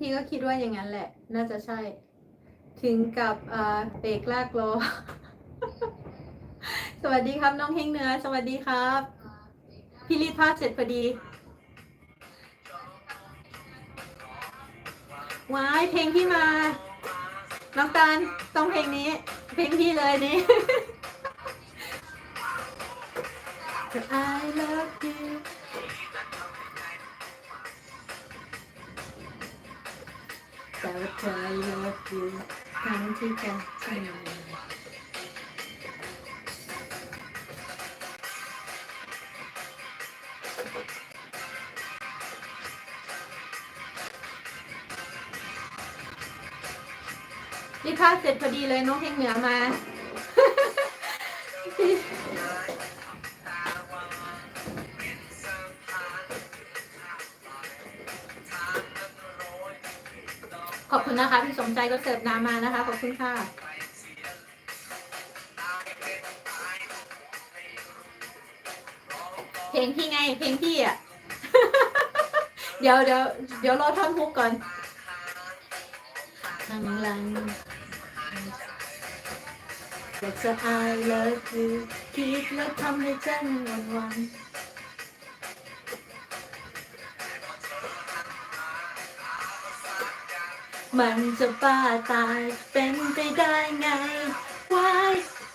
พี่ก็คิดว่าอย่างนั้นแหละ น่าจะใช่ ถึงกับเอ่อเบรกลากโลสวัสดีครับน้องเฮงเนือสวัสดีครับพี่รีดผ้าเสร็จพอดีว้ายเพลงพี่มา น้องตาลต้องเพลงนี้ เพลงพี่เลยนี่ I love you love you ทั้งที่จะใช่ไหมนี่ผ้าเสร็จพอดีเลยน้องเพลงเหนือมา ขอบคุณนะคะ พี่สมใจก็เสิร์ฟน้ำมานะคะ ขอบคุณค่ะ เพลงพี่ไง เพลงพี่อะ เดี๋ยวเดี๋ยวเดี๋ยวรอท่อนฮุกก่อนข้างหลังอยากจะ I love you คิดแล้วทำให้ใจมันหวั่น มันจะบ้าตายเป็นไปได้ไงวาย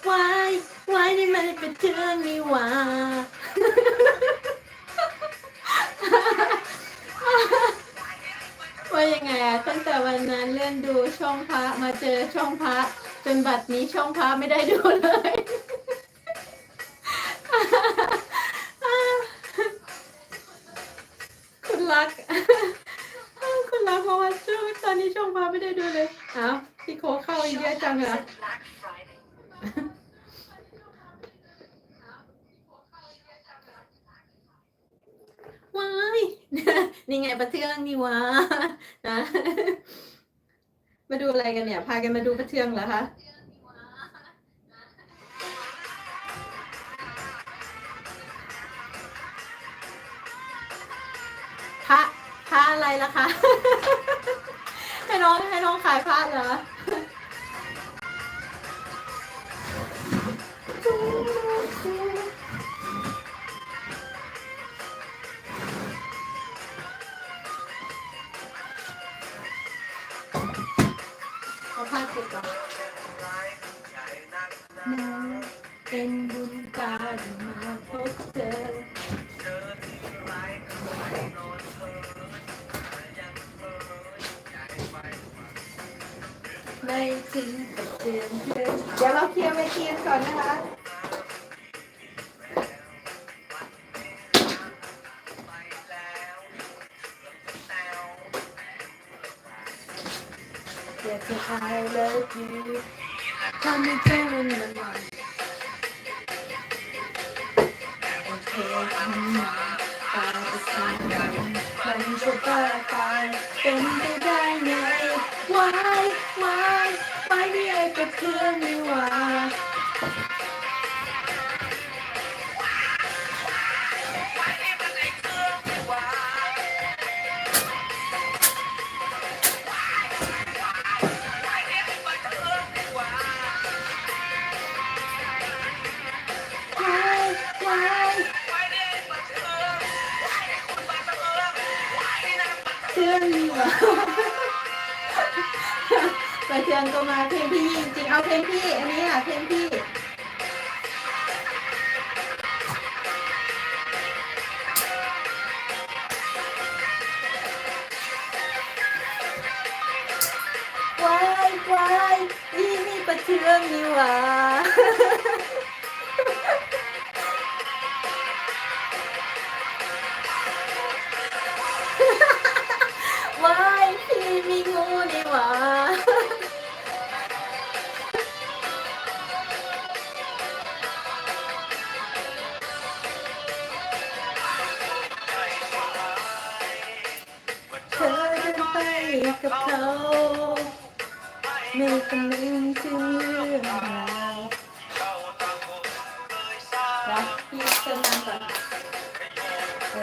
วายวายนี่มันเป็นเรื่อนี่หว่าว่ายังไงอะตั้งแต่วันนั้นเลื่อนดูช่องพระมาเจอช่องพระจนบัดนี้ช่องพระไม่ได้ดูเลยคุณรัก รักเพราะว่าช่วงตอนนี้ช่องพาไม่ได้ดูเลยอ้าวพี่โคเข้าอีกเยอะจังเหรอว้ายนี่ไงประเทืองนี่วะนะ มาดูอะไรกันเนี่ย พากันมาดูประเทืองเหรอคะ อะไรล่ะคะ ให้น้องให้น้องขายพระเหรอเอาผ้าเก็บก่อนนะเป็นบุญตาที่มาพบ ไม่ถึงกับเตือนเดี๋ยวเราเคลียร์เวทีกันก่อนนะคะอยากจะ I love you ทำให้เธอมันมันมันโอเคทำมาตายไปสักวันมันจะบ้าตายเป็นไปได้ไง Why Why Why ไม่ไอ้กับเพื่อนนี่ว่า Why Why เพื่อนนี่หว่า ไปเทือนก็มาเพลงพี่จริงเอาเพลงพี่อันนี้อะเพลงพี่วายวายนี่นี่ประเทืองนี่หว่าว้ายพี่มีงูนี่หว่า กับเขา ไม่คำนึงถึงเรื่องราว